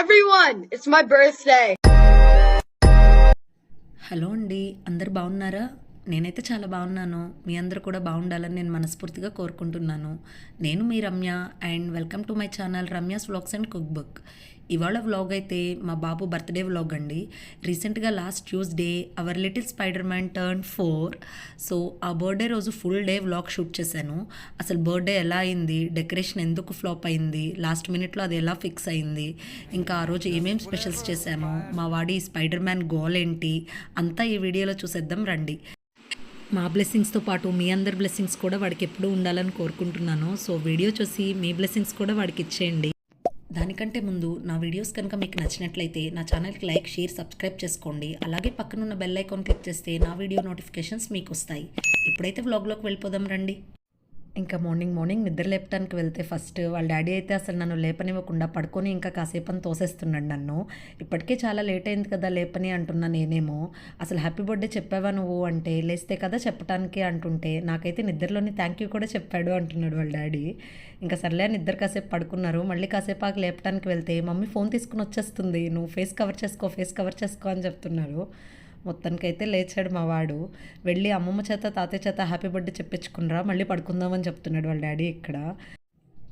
everyone! It's my birthday. Hello అండి అందరు బాగున్నారా నేనైతే చాలా బాగున్నాను మీ అందరూ కూడా బాగుండాలని నేను మనస్ఫూర్తిగా కోరుకుంటున్నాను నేను మీ Ramya and welcome to my channel Ramya's vlogs and cook book ఇవాళ వ్లాగ్ అయితే మా బాబు బర్త్డే వ్లాగ్ అండి. రీసెంట్గా last Tuesday our little spider man turn four so ఆ బర్త్డే రోజు ఫుల్ డే వ్లాగ్ షూట్ చేశాను. అసలు బర్త్డే ఎలా అయింది? డెకరేషన్ ఎందుకు ఫ్లాప్ అయింది? లాస్ట్ మినిట్లో అది ఎలా ఫిక్స్ అయింది? ఇంకా ఆ రోజు ఏమేం స్పెషల్స్ చేశాము? మా వాడి స్పైడర్ మ్యాన్ గోల్ ఏంటి? అంతా ఈ వీడియోలో చూసేద్దాం రండి. మా బ్లెస్సింగ్స్తో పాటు మీ అందరి బ్లెస్సింగ్స్ కూడా వాడికి ఎప్పుడూ ఉండాలని కోరుకుంటున్నాను. సో వీడియో చూసి మీ బ్లెస్సింగ్స్ కూడా వాడికి ఇచ్చేయండి. దానికంటే ముందు నా వీడియోస్ కనుక మీకు నచ్చినట్లయితే నా ఛానల్కి లైక్ షేర్ సబ్స్క్రైబ్ చేసుకోండి. అలాగే పక్కనున్న బెల్ ఐకాన్ క్లిక్ చేస్తే నా వీడియో నోటిఫికేషన్స్ మీకు వస్తాయి. ఇప్పుడైతే వ్లాగ్లోకి వెళ్ళిపోదాం రండి. ఇంకా మార్నింగ్ మార్నింగ్ నిద్ర లేపటానికి వెళ్తే ఫస్ట్ వాళ్ళ డాడీ అయితే అసలు నన్ను లేపనివ్వకుండా పడుకొని ఇంకా కాసేపు అని తోసేస్తున్నాడు నన్ను. ఇప్పటికే చాలా లేట్ అయింది కదా లేపని అంటున్నా నేనేమో. అసలు హ్యాపీ బర్త్డే చెప్పావా నువ్వు అంటే లేస్తే కదా చెప్పడానికి అంటుంటే నాకైతే నిద్రలోని థ్యాంక్ యూ కూడా చెప్పాడు అంటున్నాడు వాళ్ళ డాడీ ఇంకా సర్లే అని ఇద్దరు కాసేపు పడుకున్నారు. మళ్ళీ కాసేపు ఆకు లేపటానికి వెళ్తే మమ్మీ ఫోన్ తీసుకుని వచ్చేస్తుంది. నువ్వు ఫేస్ కవర్ చేసుకో ఫేస్ కవర్ చేసుకో అని చెప్తున్నారు. మొత్తానికైతే లేచాడు మా వాడు. వెళ్ళి అమ్మమ్మ చేత తాతయ్య చేత హ్యాపీ బర్త్డే చెప్పించుకునిరా మళ్ళీ పడుకుందామని చెప్తున్నాడు వాళ్ళ డాడీ ఇక్కడ.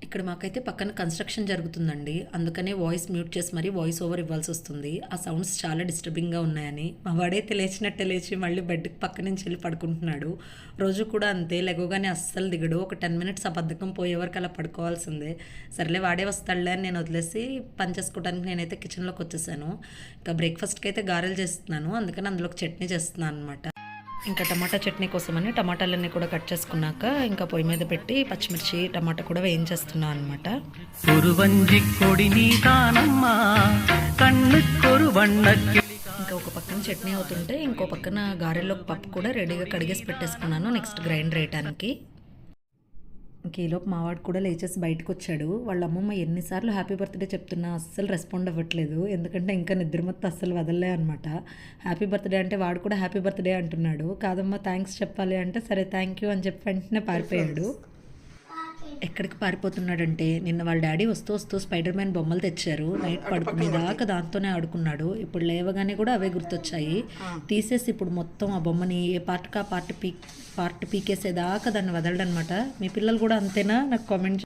ఇక్కడ మాకైతే పక్కన కన్స్ట్రక్షన్ జరుగుతుందండి. అందుకనే వాయిస్ మ్యూట్ చేసి మరీ వాయిస్ ఓవర్ ఇవ్వాల్సి వస్తుంది. ఆ సౌండ్స్ చాలా డిస్టర్బింగ్గా ఉన్నాయని. మా వాడైతే లేచినట్టే లేచి మళ్ళీ బెడ్కి పక్క నుంచి వెళ్ళి పడుకుంటున్నాడు. రోజు కూడా అంతే లెగోగానే అస్సలు దిగడు. ఒక టెన్ మినిట్స్ ఆ బద్ధకం పోయే వరకు అలా పడుకోవాల్సిందే. సర్లే వాడే వస్తాడులే అని నేను వదిలేసి పని చేసుకోవడానికి నేనైతే కిచెన్లోకి వచ్చేసాను. ఇంకా బ్రేక్ఫాస్ట్కి అయితే గారెలు చేస్తున్నాను. అందుకని అందులోకి చట్నీ చేస్తున్నాను అనమాట ఇంకా టమాటా చట్నీ కోసమని టమాటాలన్నీ కూడా కట్ చేసుకున్నాక ఇంకా పొయ్యి మీద పెట్టి పచ్చిమిర్చి టమాటా కూడా వేయించేస్తున్నాను అనమాట ఇంకా ఒక పక్కన చట్నీ అవుతుంటే ఇంకో పక్కన గారెల్లో పప్పు కూడా రెడీగా కడిగేసి పెట్టేసుకున్నాను నెక్స్ట్ గ్రైండ్ వేయటానికి ఈలోపు మావాడు కూడా లేచేసి బయటకు వచ్చాడు వాళ్ళ అమ్మమ్మ ఎన్నిసార్లు హ్యాపీ బర్త్డే చెప్తున్నా అస్సలు రెస్పాండ్ అవ్వట్లేదు. ఎందుకంటే ఇంకా నిద్ర మొత్తం అస్సలు వదలలే అనమాట హ్యాపీ బర్త్డే అంటే వాడు కూడా హ్యాపీ బర్త్డే అంటున్నాడు. కాదమ్మా థ్యాంక్స్ చెప్పాలి అంటే సరే థ్యాంక్ యూ అని చెప్పి వెంటనే పారిపోయాడు. ఎక్కడికి పారిపోతున్నాడంటే నిన్న వాళ్ళ డాడీ వస్తూ వస్తూ స్పైడర్ మ్యాన్ బొమ్మలు తెచ్చారు. నైట్ పడుకునేదాకా దాంతోనే ఆడుకున్నాడు. ఇప్పుడు లేవగానే కూడా అవే గుర్తొచ్చాయి. తీసేసి ఇప్పుడు మొత్తం ఆ బొమ్మని ఏ పార్ట్కి ఆ పార్ట్ పీ పార్ట్ పీకేసేదాకా దాన్ని వదలడనమాట మీ పిల్లలు కూడా అంతేనా? నాకు కామెంట్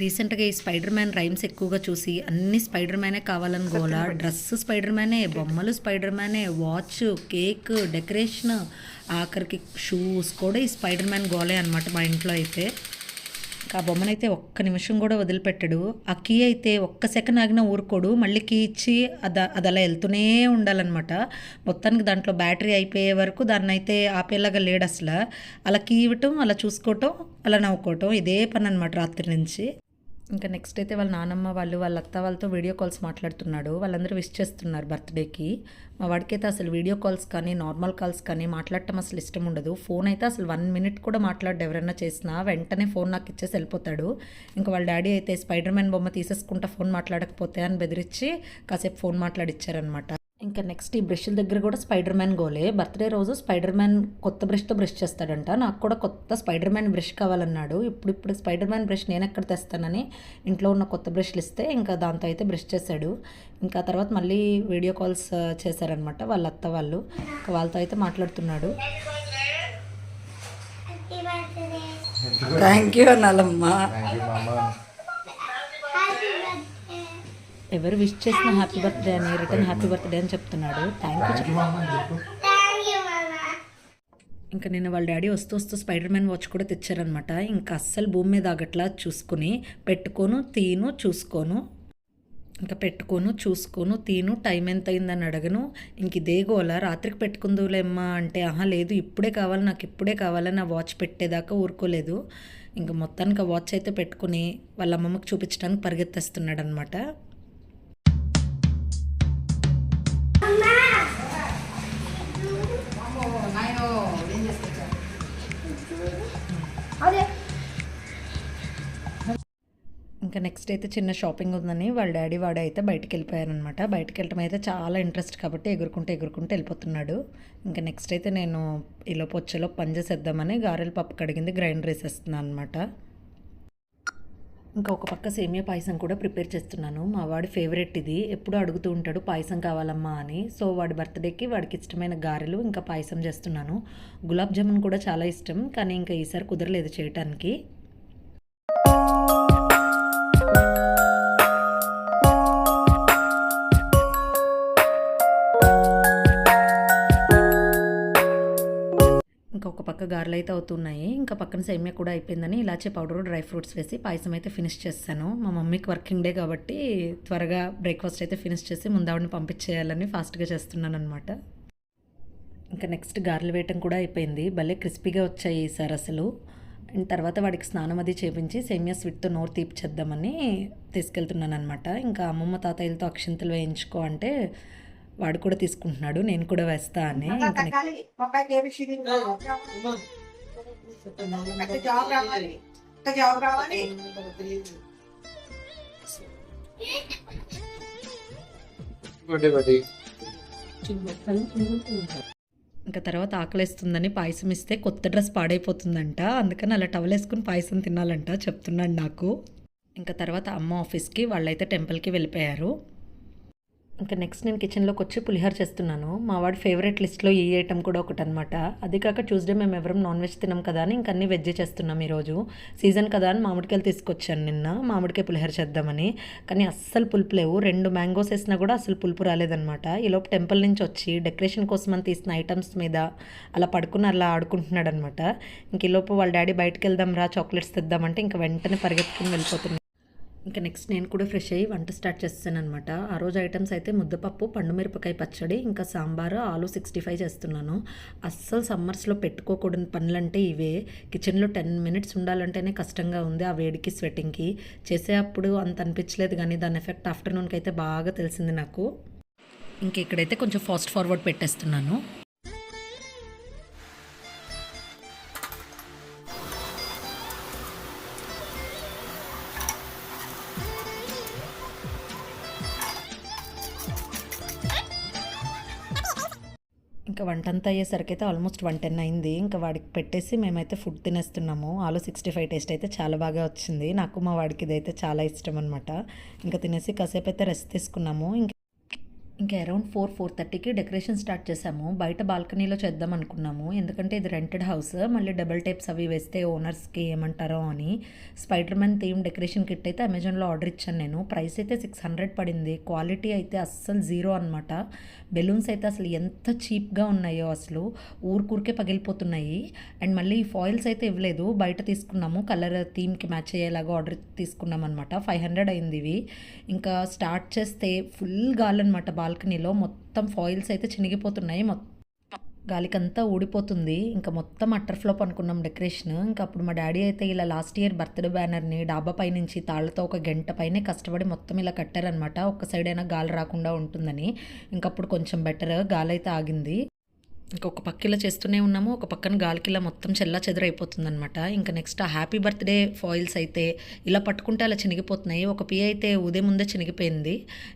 రీసెంట్గా ఈ స్పైడర్ మ్యాన్ రైమ్స్ ఎక్కువగా చూసి అన్ని స్పైడర్ మ్యానే కావాలని గోలా. డ్రెస్ స్పైడర్ మ్యానే బొమ్మలు స్పైడర్ మ్యానే వాచ్ కేక్ డెకరేషన్ ఆఖరికి షూస్ కూడా ఈ స్పైడర్ మ్యాన్ గోలే అనమాట మా ఇంట్లో అయితే. ఆ బొమ్మనైతే ఒక్క నిమిషం కూడా వదిలిపెట్టడు. ఆ కీ అయితే ఒక్క సెకండ్ ఆగినా ఊరుకోడు. మళ్ళీ కీ ఇచ్చి అది అది అలా వెళ్తూనే ఉండాలన్నమాట. మొత్తానికి దాంట్లో బ్యాటరీ అయిపోయే వరకు దాన్ని అయితే ఆపేలాగా లేడు అసలు అలా కీ ఇవ్వటం అలా చూసుకోవటం అలా నవ్వుకోవటం ఇదే పని అనమాట రాత్రి నుంచి. ఇంకా నెక్స్ట్ అయితే వాళ్ళ నానమ్మ వాళ్ళు వాళ్ళ అత్త వాళ్ళతో వీడియో కాల్స్ మాట్లాడుతున్నాడు. వాళ్ళందరూ విష్ చేస్తున్నారు బర్త్డేకి మా వాడికి అయితే అసలు వీడియో కాల్స్ కానీ నార్మల్ కాల్స్ కానీ మాట్లాడటం అసలు ఇష్టం ఉండదు. ఫోన్ అయితే అసలు వన్ మినిట్ కూడా మాట్లాడు ఎవరైనా చేసినా. వెంటనే ఫోన్ నాకు ఇచ్చేసి వెళ్ళిపోతాడు. ఇంకా వాళ్ళ డాడీ అయితే స్పైడర్ మ్యాన్ బొమ్మ తీసేసుకుంటా ఫోన్ మాట్లాడకపోతే అని బెదిరించి కాసేపు ఫోన్ మాట్లాడిచ్చారనమాట ఇంకా నెక్స్ట్ ఈ బ్రష్ల దగ్గర కూడా స్పైడర్ మ్యాన్ గోలే. బర్త్డే రోజు స్పైడర్ మ్యాన్ కొత్త బ్రష్తో బ్రష్ చేస్తాడంట. నాకు కూడా కొత్త స్పైడర్ మ్యాన్ బ్రష్ కావాలన్నాడు. ఇప్పుడు ఇప్పుడు స్పైడర్ మ్యాన్ బ్రష్ నేను ఎక్కడ తెస్తానని ఇంట్లో ఉన్న కొత్త బ్రష్లు ఇస్తే ఇంకా దాంతో అయితే బ్రష్ చేశాడు. ఇంకా తర్వాత మళ్ళీ వీడియో కాల్స్ చేశారనమాట వాళ్ళ అత్త వాళ్ళు. ఇంకా వాళ్ళతో అయితే మాట్లాడుతున్నాడు. థ్యాంక్ యూ అనాలమ్మా ఎవరు విష్ చేసిన హ్యాపీ బర్త్డే అని రిటర్న్ హ్యాపీ బర్త్డే అని చెప్తున్నాడు. థ్యాంక్ యూ ఇంకా నిన్న వాళ్ళ డాడీ వస్తూ వస్తూ స్పైడర్ మ్యాన్ వాచ్ కూడా తెచ్చారనమాట ఇంకా అస్సలు భూమి మీద ఆగట్లా చూసుకుని పెట్టుకోను తీను చూసుకోను. ఇంకా పెట్టుకోను చూసుకోను తీను టైం ఎంత అయిందని అడగను. ఇంక ఇదే గోల రాత్రికి పెట్టుకుందులేమ్మా అంటే ఆహా లేదు ఇప్పుడే కావాలి నాకు ఇప్పుడే కావాలని నా వాచ్ పెట్టేదాకా ఊరుకోలేదు. ఇంకా మొత్తానికి ఆ వాచ్ అయితే పెట్టుకుని వాళ్ళ అమ్మమ్మకి చూపించడానికి పరిగెత్తేస్తున్నాడు అనమాట ఇంకా నెక్స్ట్ అయితే చిన్న షాపింగ్ ఉందని వాళ్ళ డాడీ వాడు అయితే బయటకు వెళ్ళిపోయారనమాట బయటికి వెళ్ళటం అయితే చాలా ఇంట్రెస్ట్ కాబట్టి ఎగురుకుంటూ ఎగురుకుంటూ వెళ్ళిపోతున్నాడు. ఇంకా నెక్స్ట్ అయితే నేను ఈలోపు వచ్చేలో పని చేసేద్దామని గారెల పప్పు కడిగింది గ్రైండర్ వేసేస్తున్నాను అనమాట ఇంకా ఒక పక్క సేమియా పాయసం కూడా ప్రిపేర్ చేస్తున్నాను. మా వాడి ఫేవరెట్ ఇది. ఎప్పుడు అడుగుతూ ఉంటాడు పాయసం కావాలమ్మా అని. సో వాడి బర్త్డేకి వాడికి ఇష్టమైన గారెలు ఇంకా పాయసం చేస్తున్నాను. గులాబ్ జామున్ కూడా చాలా ఇష్టం. కానీ ఇంకా ఈసారి కుదరలేదు చేయటానికి. ఒక పక్క గారెలు అయితే అవుతున్నాయి. ఇంకా పక్కన సేమియా కూడా అయిపోయిందని ఇలాచీ పౌడర్ డ్రై ఫ్రూట్స్ వేసి పాయసం అయితే ఫినిష్ చేస్తాను. మా మమ్మీకి వర్కింగ్ డే కాబట్టి త్వరగా బ్రేక్ఫాస్ట్ అయితే ఫినిష్ చేసి ముందావిడిని పంపించేయాలని ఫాస్ట్గా చేస్తున్నాను అనమాట ఇంకా నెక్స్ట్ గారెలు వేయటం కూడా అయిపోయింది. భలే క్రిస్పీగా వచ్చాయి సార్ అసలు. అండ్ తర్వాత వాడికి స్నానం అది చేపించి సేమియా స్వీట్తో నోరు తీపిచేద్దామని తీసుకెళ్తున్నాను అనమాట ఇంకా అమ్మమ్మ తాతయ్యలతో అక్షింతలు వేయించుకో అంటే వాడు కూడా తీసుకుంటున్నాడు నేను కూడా వేస్తా అని ఇంకా తర్వాత ఆకలేస్తుందని పాయసం ఇస్తే కొత్త డ్రెస్ పాడైపోతుందంట. అందుకని అలా టవల్ వేసుకుని పాయసం తినాలంట చెప్తున్నాడు నాకు. ఇంకా తర్వాత అమ్మ ఆఫీస్కి వాళ్ళైతే టెంపుల్కి వెళ్ళిపోయారు. ఇంకా నెక్స్ట్ నేను కిచెన్లోకి వచ్చి పులిహోర చేస్తున్నాను. మా వాడి ఫేవరెట్ లిస్ట్లో ఈ ఐటమ్ కూడా ఒకటి అనమాట అది కాక ట్యూస్డే మేము ఎవరం నాన్ వెజ్ తినాం కదా అని ఇంకా అన్ని వెజ్ చేస్తున్నాం ఈరోజు. సీజన్ కదా అని మామిడికాయలు తీసుకొచ్చాను నిన్న. మామిడికాయ పులిహోర చేద్దామని. కానీ అస్సలు పులుపు లేవు. రెండు మ్యాంగోస్ వేసినా కూడా అసలు పులుపు రాలేదనమాట ఈలోపు టెంపుల్ నుంచి వచ్చి డెకరేషన్ కోసం అని తీసిన ఐటమ్స్ మీద అలా పడుకుని అలా ఆడుకుంటున్నాడు అనమాట ఇంక ఈలోపు వాళ్ళ డాడీ బయటకు వెళ్దాం రా చాక్లెట్స్ తెద్దామంటే ఇంకా వెంటనే పరిగెత్తుకుని వెళ్ళిపోతున్నాడు. ఇంకా నెక్స్ట్ నేను కూడా ఫ్రెష్ అయ్యి వంట స్టార్ట్ చేస్తాను అనమాట ఆ రోజు ఐటమ్స్ అయితే ముద్దపప్పు పండు మిరపకాయ పచ్చడి ఇంకా సాంబారు ఆలు సిక్స్టీ ఫైవ్ చేస్తున్నాను. అస్సలు సమ్మర్స్లో పెట్టుకోకూడని పనులంటే ఇవే. కిచెన్లో టెన్ మినిట్స్ ఉండాలంటేనే కష్టంగా ఉంది ఆ వేడికి స్వెట్టింగ్కి చేసే అప్పుడు అంత అనిపించలేదు కానీ దాని ఎఫెక్ట్ ఆఫ్టర్నూన్కి అయితే బాగా తెలిసింది నాకు. ఇంక ఇక్కడైతే కొంచెం ఫాస్ట్ ఫార్వర్డ్ పెట్టేస్తున్నాను. ఇంకా వంట అంతా అయ్యేసరికి అయితే ఆల్మోస్ట్ వన్ టెన్ అయింది. ఇంకా వాడికి పెట్టేసి మేమైతే ఫుడ్ తినేస్తున్నాము. ఆలో సిక్స్టీ ఫైవ్ టేస్ట్ అయితే చాలా బాగా వచ్చింది. నాకు మా వాడికి ఇదైతే చాలా ఇష్టం అనమాట ఇంకా తినేసి కాసేపు అయితే రెస్ట్ తీసుకున్నాము. ఇంకా ఇంకా అరౌండ్ ఫోర్ ఫోర్ థర్టీకి డెకరేషన్ స్టార్ట్ చేసాము బయట బాల్కనీలో చేద్దాం అనుకున్నాము. ఎందుకంటే ఇది రెంటెడ్ హౌస్ మళ్ళీ డబల్ టైప్స్ అవి వేస్తే ఓనర్స్కి ఏమంటారో అని. Spider man theme decoration kit అయితే అమెజాన్లో ఆర్డర్ ఇచ్చాను నేను. ప్రైస్ అయితే సిక్స్ హండ్రెడ్ పడింది. క్వాలిటీ అయితే అస్సలు జీరో అనమాట బెలూన్స్ అయితే అసలు ఎంత చీప్గా ఉన్నాయో అసలు. ఊరికూరికే పగిలిపోతున్నాయి. అండ్ మళ్ళీ ఫాయిల్స్ అయితే ఇవ్వలేదు. బయట తీసుకున్నాము. కలర్ థీమ్కి మ్యాచ్ అయ్యేలాగా ఆర్డర్ తీసుకున్నాం అనమాట ఫైవ్ హండ్రెడ్ అయింది ఇవి. ఇంకా స్టార్ట్ చేస్తే ఫుల్ గాలన్నమాట బాల్కనీలో మొత్తం ఫాయిల్స్ అయితే చినిగిపోతున్నాయి. మొత్తం గాలికంతా ఊడిపోతుంది. ఇంకా మొత్తం అట్టర్ ఫ్లాప్ అనుకున్నాం డెకరేషన్. ఇంకా అప్పుడు మా డాడీ అయితే ఇలా లాస్ట్ ఇయర్ బర్త్డే బ్యానర్ని డాబా పై నుంచి తాళ్ళతో ఒక గంట పైనే కష్టపడి మొత్తం ఇలా కట్టారనమాట ఒక్క సైడ్ అయినా గాలి రాకుండా ఉంటుందని. ఇంకప్పుడు కొంచెం బెటర్. గాలి అయితే ఆగింది. ఇంకొక పక్క ఇలా చేస్తూనే ఉన్నాము ఒక పక్కన గాలికి ఇలా మొత్తం చెల్లా చెదరైపోతుందనమాట ఇంకా నెక్స్ట్ ఆ హ్యాపీ బర్త్డే ఫాయిల్స్ అయితే ఇలా పట్టుకుంటే అలా చినిగిపోతున్నాయి. ఒక పీ అయితే ఉదయం ముందే చినిగిపోయింది.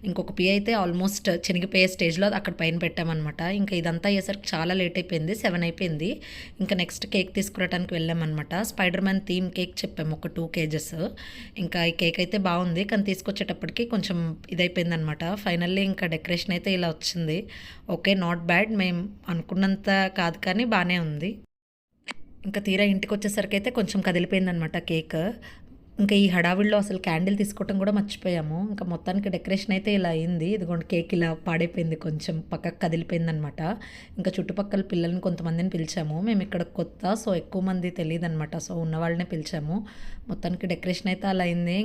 ఇంకొక పీ అయితే ఆల్మోస్ట్ చినిగిపోయే స్టేజ్లో అక్కడ పైన పెట్టామన్నమాట. ఇంకా ఇదంతా అయ్యేసరికి చాలా లేట్ అయిపోయింది సెవెన్ అయిపోయింది. ఇంకా నెక్స్ట్ కేక్ తీసుకురావడానికి వెళ్ళామన్నమాట. స్పైడర్ మ్యాన్ థీమ్ కేక్ చెప్పాము ఒక టూ కేజెస్ ఇంకా ఈ కేక్ అయితే బాగుంది కానీ తీసుకొచ్చేటప్పటికి కొంచెం ఇదైపోయింది అనమాట ఫైనల్లీ ఇంకా డెకరేషన్ అయితే ఇలా వచ్చింది. ఓకే నాట్ బ్యాడ్ మేము అనుకున్నంత కాదు కానీ బాగానే ఉంది. ఇంకా తీరా ఇంటికి వచ్చేసరికి అయితే కొంచెం కదిలిపోయిందనమాట కేక్. ఇంకా ఈ హడావిడిలో అసలు క్యాండిల్ తీసుకోవటం కూడా మర్చిపోయాము. ఇంకా మొత్తానికి డెకరేషన్ అయితే ఇలా అయింది. ఇదిగోండి కేక్ ఇలా పాడైపోయింది కొంచెం పక్కకు కదిలిపోయింది అనమాట ఇంకా చుట్టుపక్కల పిల్లల్ని కొంతమందిని పిలిచాము. మేము ఇక్కడ కొత్త సో ఎక్కువ మంది తెలియదు అనమాట సో ఉన్న వాళ్ళనే పిలిచాము. మొత్తానికి డెకరేషన్ అయితే అలా అయింది.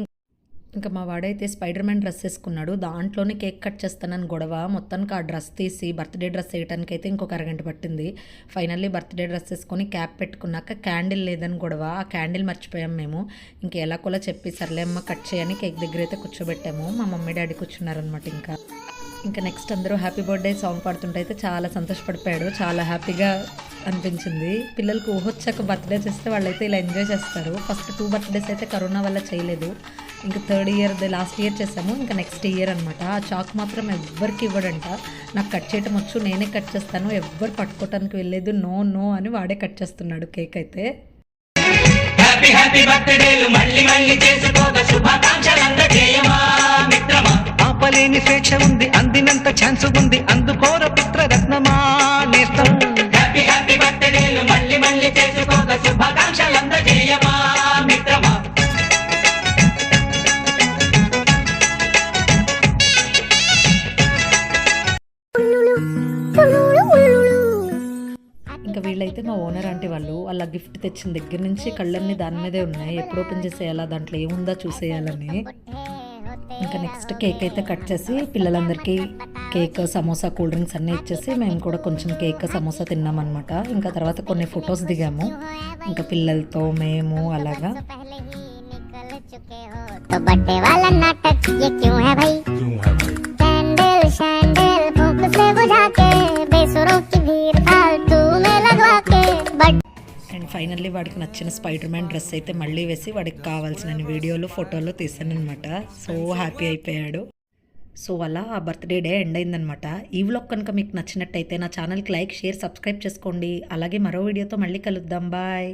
ఇంకా మా వాడైతే స్పైడర్ మ్యాన్ డ్రెస్ వేసుకున్నాడు. దాంట్లోనే కేక్ కట్ చేస్తానని గొడవ. మొత్తానికి ఆ డ్రెస్ తీసి బర్త్డే డ్రెస్ వేయడానికి అయితే ఇంకొక అరగంట పట్టింది. ఫైనల్లీ బర్త్డే డ్రెస్ వేసుకొని క్యాప్ పెట్టుకున్నాక క్యాండిల్ లేదని గొడవ. ఆ క్యాండిల్ మర్చిపోయాం మేము. ఇంకా ఎలా కూడా చెప్పి సర్లే అమ్మ కట్ చేయని కేక్ దగ్గర అయితే కూర్చోబెట్టాము. మా మమ్మీ డాడీ కూర్చున్నారనమాట ఇంకా. ఇంకా నెక్స్ట్ అందరూ హ్యాపీ బర్త్డే సాంగ్ పాడుతుంటే అయితే చాలా సంతోషపడిపోయాడు. చాలా హ్యాపీగా అనిపించింది. పిల్లలకు ఊహొచ్చాక బర్త్డే చేస్తే వాళ్ళైతే ఇలా ఎంజాయ్ చేస్తారు. ఫస్ట్ టూ బర్త్డేస్ అయితే కరోనా వల్ల చేయలేదు. ఇంకా థర్డ్ ఇయర్ లాస్ట్ ఇయర్ చేసాము ఇంకా నెక్స్ట్ ఇయర్ అనమాట ఆ చాక్ మాత్రం ఎవ్వరికి ఇవ్వడంట. నాకు కట్ చేయటం వచ్చు నేనే కట్ చేస్తాను ఎవ్వరు పట్టుకోవటానికి వెళ్ళలేదు నో నో అని వాడే కట్ చేస్తున్నాడు కేక్ అయితే. హ్యాపీ హ్యాపీ బర్త్డేలు మళ్ళీ మళ్ళీ చేసుకోక శుభాకాంక్షలందజేయమా మిత్రమా? ఆపలేని స్వేచ్ఛ ఉంది అందినంత ఛాన్స్ ఉంది అందుకోర పుత్ర రత్నమా నేస్తం. హ్యాపీ హ్యాపీ బర్త్డేలు మళ్ళీ మళ్ళీ చేసుకోక శుభాకాంక్షలందజేయమా మిత్రమా అయితే మా ఓనర్ అంటే వాళ్ళు వాళ్ళ గిఫ్ట్ తెచ్చిన దగ్గర నుంచి కళ్ళన్నీ దాని మీదే ఉన్నాయి. ఎప్పుడు ఓపెన్ చేసేయాలా? దాంట్లో ఏముందా? చూసేయాలని. ఇంకా నెక్స్ట్ కేక్ అయితే కట్ చేసి పిల్లలందరికీ కేక్ సమోసా కూల్ డ్రింక్స్ అన్నీ ఇచ్చేసి మేము కూడా కొంచెం కేక్ సమోసా తిన్నామన్నమాట. ఇంకా తర్వాత కొన్ని ఫొటోస్ దిగాము. ఇంకా పిల్లలతో మేము అలాగా. तो అండ్ ఫైనల్లీ వాడికి నచ్చిన స్పైడర్ మ్యాన్ డ్రెస్ అయితే మళ్ళీ వేసి వాడికి కావాల్సిన వీడియోలు ఫోటోలు తీసాను అనమాట సో హ్యాపీ అయిపోయాడు. సో అలా ఆ బర్త్డే డే ఎండ్ అయిందనమాట ఈ వ్లాగ్ కనుక మీకు నచ్చినట్టయితే నా ఛానల్కి లైక్ షేర్ సబ్స్క్రైబ్ చేసుకోండి. అలాగే మరో వీడియోతో మళ్ళీ కలుద్దాం. బాయ్.